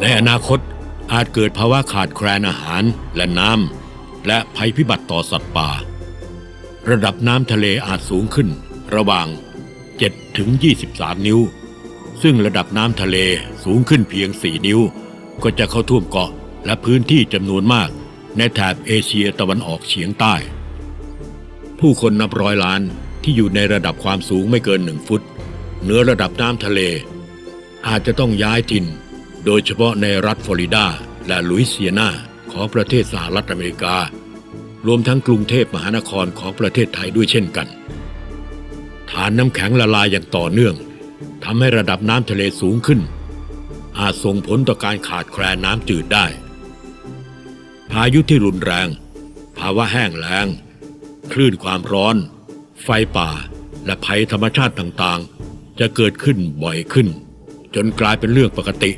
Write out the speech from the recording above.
ในอนาคตอาจเกิดภาวะขาดแคลนอาหารและน้ำและภัยพิบัติต่อสัตว์ป่า ระดับน้ำทะเลอาจสูงขึ้นระหว่าง 7 ถึง 23 นิ้ว ซึ่งระดับน้ำทะเลสูงขึ้นเพียง 4 นิ้ว ก็จะเข้าท่วมเกาะและพื้นที่จำนวนมาก ในแถบเอเชียตะวันออกเฉียงใต้ ผู้คนนับร้อยล้านที่อยู่ในระดับความสูงไม่เกินหนึ่งฟุตเหนือระดับน้ำทะเล อาจจะต้องย้ายถิ่น โดยเฉพาะในรัฐฟลอริดา และลุยเซียนาของประเทศสหรัฐอเมริกา รวมทั้งกรุงเทพมหานครของประเทศไทยด้วยเช่นกัน ฐานน้ำแข็งละลายอย่างต่อเนื่องทำให้ระดับน้ำทะเลสูงขึ้น อาจส่งผลต่อการขาดแคลนน้ำจืดได้ พายุที่รุนแรง ภาวะแห้งแล้ง คลื่นความร้อน ไฟป่า และภัยธรรมชาติต่างๆ จะเกิดขึ้นบ่อยขึ้น จนกลายเป็นเรื่องปกติ